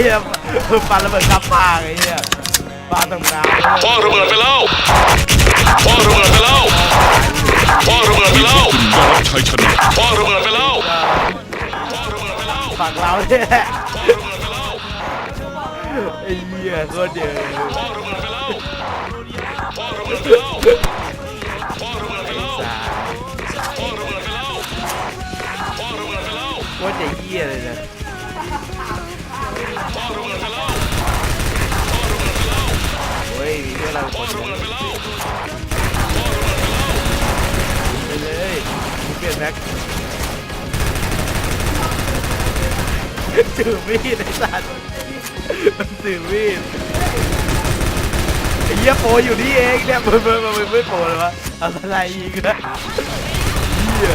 หี้ยเหี้ยปันระเบิดกลับปากไอ้เหี้ยปาตรงน้ำพ่อระเบิดไปแล้วพ่อระเบิดไปแล้วพ่อระเบิดไปแล้วคุณได้รับชัยชนะพ่อระเบิดไปแล้วพ่อระเบิดไปแล้วฝั่งเราเนี่ยแหละพ่อระเบิดไปแล้วไอ้เหี้ยโคตรเดือดพ่อระเบิดไปแล้วพ่อระเบิดไปแล้วพ่อระเบิดไปแล้วสาพ่อระเบิดไปแล้วพ่อระเบิดไปแล้วโคตรจะเหี้ยเลยนะ ที่เราคนเดียวไปเลยเปลี่ยนแม็กถือมีดไอ้สัตว์มันถือมีดไอ้เหี้ยโปอยู่นี่เองเนี่ยมันมันมันไม่โปเลยวะเอาอะไรอีกนะเหี้ย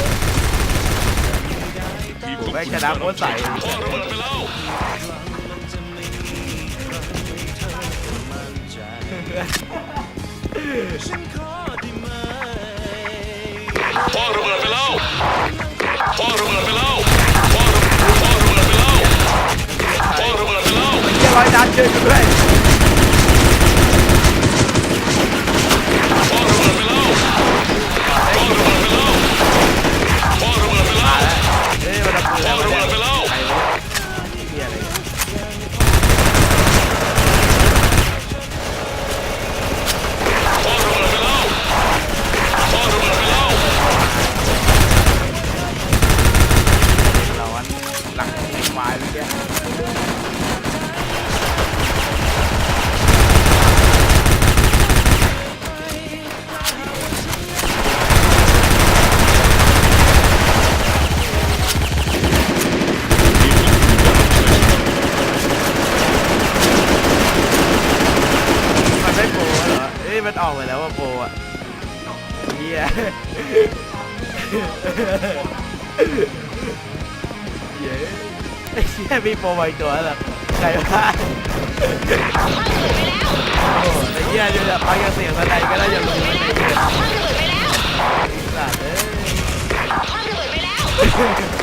แม่งชนะโคตรใส นะพ่อระเบิดไปแล้วพ่อระเบิดไปแล้วพ่อระเบิดไปแล้วพ่อระพ่อระเบิดไปแล้วพ่อระเบิดไปแล้วเหี้ยร้อยนัดช่วยกูด้วย เหรอเอ้ยมันออกไปแล้วว่าโปอะเฮียเย้ไอ้เฮียมีโปรมาอีกตัวเหรอใครวะโอ้โหไอ้เฮียดี๋ยวจะพักยังเสียงอะไรก็ได้อย่าลงมาในเฮียสัตว์เอ้ย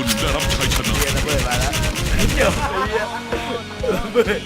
คุณได้รับชัยชนะเฮียระเบิดมาแล้วเดี๋ยวไอ้เฮียระเบิด